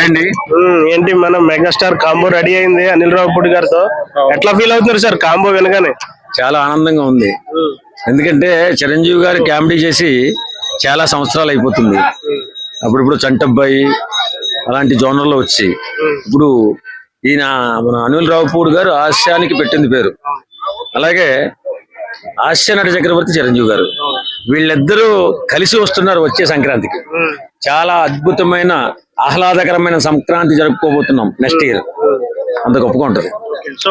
అండి ఏంటి మన మెగాస్టార్ కాంబో రెడీ అయింది అనిల్ రావుపూడి గారితో. ఎట్లా ఫీల్ అవుతున్నారు సార్ కాంబో వినగానే? చాలా ఆనందంగా ఉంది. ఎందుకంటే చిరంజీవి గారు కామెడీ చేసి చాలా సంవత్సరాలు అయిపోతుంది. అప్పుడిప్పుడు చంటబ్బాయి అలాంటి జోనర్లో వచ్చి ఇప్పుడు ఈయన మన అనిల్ రావుపూడి గారు హాస్యానికి పెట్టింది పేరు. అలాగే హాస్య నట చక్రవర్తి చిరంజీవి గారు. వీళ్ళిద్దరూ కలిసి వస్తున్నారు వచ్చే సంక్రాంతికి. చాలా అద్భుతమైన ఆహ్లాదకరమైన సంక్రాంతి జరుపుకోబోతున్నాం నెక్స్ట్ ఇయర్. అంత గొప్పగా ఉంటది. సో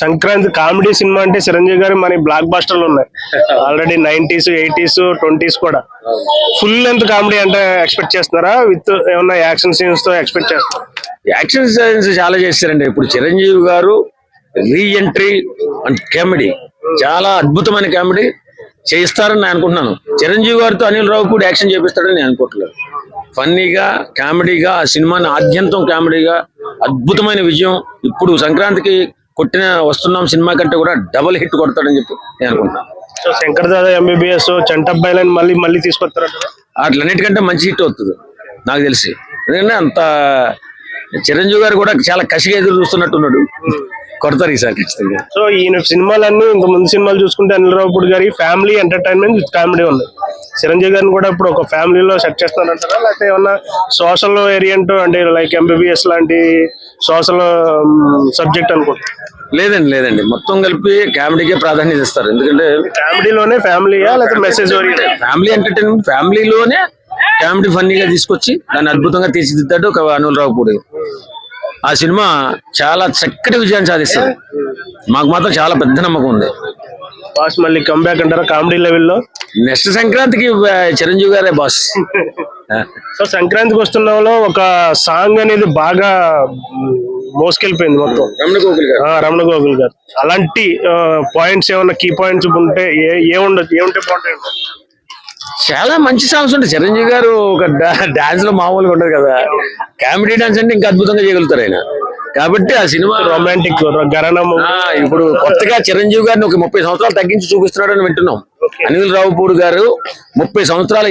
సంక్రాంతి కామెడీ సినిమా అంటే చిరంజీవి గారి మన బ్లాక్ బాస్టర్లు ఉన్నాయి. ఆల్రెడీ నైన్టీస్ ఎయిటీస్ ట్వంటీస్ కూడా. ఫుల్ లెంత్ కామెడీ అంటే ఎక్స్పెక్ట్ చేస్తున్నారా? విత్ ఏమన్నా యాక్షన్ సీన్స్తో ఎక్స్పెక్ట్ చేస్తున్నారా? యాక్షన్ సైన్స్ చాలా చేశారండి ఇప్పుడు చిరంజీవి గారు రీ ఎంట్రీ అండ్ కామెడీ చాలా అద్భుతమైన కామెడీ చేయిస్తారని నేను అనుకుంటున్నాను. చిరంజీవి గారితో అనిల్ రావు కూడా యాక్షన్ చేపిస్తాడని నేను అనుకోవట్లేదు ఫన్నీగా కామెడీగా ఆ సినిమాని ఆద్యంతం కామెడీగా అద్భుతమైన విజయం. ఇప్పుడు సంక్రాంతికి కొట్టిన వస్తున్నాం సినిమా కంటే కూడా డబల్ హిట్ కొడతాడని చెప్పి నేను అనుకుంటున్నాను. సో శంకర్ దాదా ఎంబీబీఎస్ చంటబ్బాయిలని మళ్ళీ మళ్ళీ తీసుకొస్తారంటారా? వాటిలన్నిటికంటే మంచి హిట్ అవుతుంది నాకు తెలిసి. ఎందుకంటే అంత చిరంజీవి గారు కూడా చాలా కసిగా ఎదురు చూస్తున్నట్టున్నాడు. కొడతారు ఈసారి ఖచ్చితంగా. సో ఈయన సినిమాలన్నీ ఇంత ముందు సినిమాలు చూసుకుంటే అనిల్ రావుపూడి గారి ఫ్యామిలీ ఎంటర్టైన్మెంట్ కామెడీ ఉంది. చిరంజీవి గారిని కూడా ఇప్పుడు ఒక ఫ్యామిలీలో సెట్ చేస్తున్నారంటారా? లేకపోతే ఏమన్నా సోషల్ ఏరియంట్ అంటే లైక్ ఎంబీబీఎస్ లాంటి సోషల్ సబ్జెక్ట్ అనుకుంటా? లేదండి లేదండి. మొత్తం కలిపి కామెడీకే ప్రాధాన్యత ఇస్తారు. ఎందుకంటే ఫ్యామిలీలోనే ఫ్యామిలీయా లేకపోతే మెసేజ్ ఫ్యామిలీ ఎంటర్టైన్మెంట్ ఫ్యామిలీలోనే కామెడీ ఫన్నీగా తీసుకొచ్చి దాన్ని అద్భుతంగా తీర్చిదిద్దాడు ఒక అనిల్ రావుపూడి ఆ సినిమా చాలా చక్కటి విజయాన్ని సాధిస్తుంది మాకు మాత్రం చాలా పెద్ద నమ్మకం ఉంది. బాస్ మళ్ళీ కంబ్యాక్ అంటారా? కామెడీ లెవెల్లో నెక్స్ట్ సంక్రాంతికి చిరంజీవి గారే బాస్. సో సంక్రాంతికి వస్తున్నాంలో ఒక సాంగ్ అనేది బాగా మోసుకెళ్ళిపోయింది మొత్తం. రమణ గోకుల్ గారు. రమణ గోగుల్ గారు. అలాంటి పాయింట్స్ ఏమన్నా కీ పాయింట్స్ ఉంటే ఏ ఏ ఉండదు ఏముంటే బాగుంటాయి చాలా మంచి సాంగ్స్ ఉంటాయి. చిరంజీవి గారు ఒక డాన్స్లో మామూలుగా ఉండదు కదా. కామెడీ డాన్స్ అంటే ఇంకా అద్భుతంగా చేయగలుగుతారు ఆయన. కాబట్టి ఆ సినిమా రొమాంటిక్ గరణము ఆ, ఇప్పుడు కొత్తగా చిరంజీవి గారిని ఒక ముప్పై సంవత్సరాలు తగ్గించి చూపిస్తున్నాడని వింటున్నాం. అనిల్ రావుపూడి గారు ముప్పై సంవత్సరాలు